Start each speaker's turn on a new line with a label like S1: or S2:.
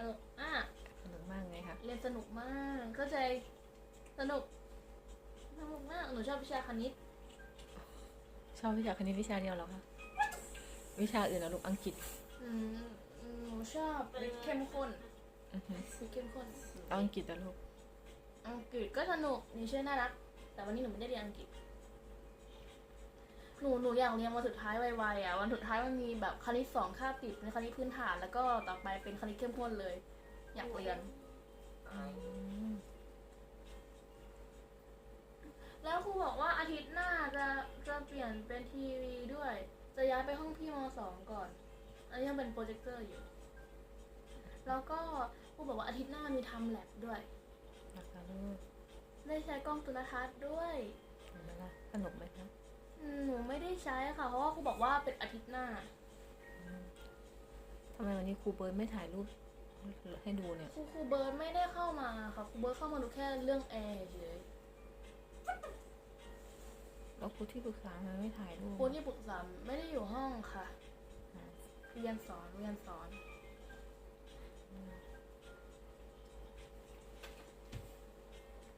S1: สนุกมากเข้าใจสนุกสนุกมากหนูชอบวิชาคณิต
S2: ชอบวิชาคณิตวิชาเดียวเหรอคะวิชาอื่นเหรอลูกอังกฤษ
S1: อืมหนูชอบวิทย์เข้มข้น
S2: อือหือ
S1: วิทย์เข้มข้น
S2: เอาอังกฤษเหรอลูก
S1: อังกฤษก็สนุกนี่ชื่อน่ารัก แต่วันนี้หนูไม่ได้เรียนอังกฤษ หนูหนูอยากเรียนวันสุดท้ายไวๆอะวันสุดท้ายมันมีแบบคณิตสองคาบติดเป็นคณิตพื้นฐาน แล้วก็ต่อไปเป็นคณิตเข้มข้นเลย อยากเรียน
S2: อืม
S1: แล้วครูบอกว่าอาทิตย์หน้าจะจะเปลี่ยนเป็นทีวีด้วย จะย้ายไปห้องพี่มสองก่อน อันนี้ยังเป็นโปรเจคเตอร์อยู่ แล้วก็ครูบอกว่าอาทิตย์หน้ามีทำแลบด้วย
S2: นะคะลูก
S1: ได้ใช้กล้องจุลทรรศน์ด้วย
S2: เห็นไหมล่ะสนุกไหมคะ
S1: อืมหนูไม่ได้ ใช้ค่ะ เพราะว่าครูบอกว่าเป็นอาทิตย์หน้า
S2: ทำไมวันนี้ครูเบิร์ดไม่ถ่ายรูปให้ดูเนี่ย
S1: ครูครูเบิร์ดไม่ได้เข้ามาค่ะ ครูเบิร์ดเข้ามาดูแค่เรื่องแอร์เฉย
S2: แล้วครูที่ปรึกษาทำไมไม่ถ่ายรูป
S1: ครูที่ปรึกษาไม่ได้อยู่ห้องค่ะเรียนสอนเรียนสอน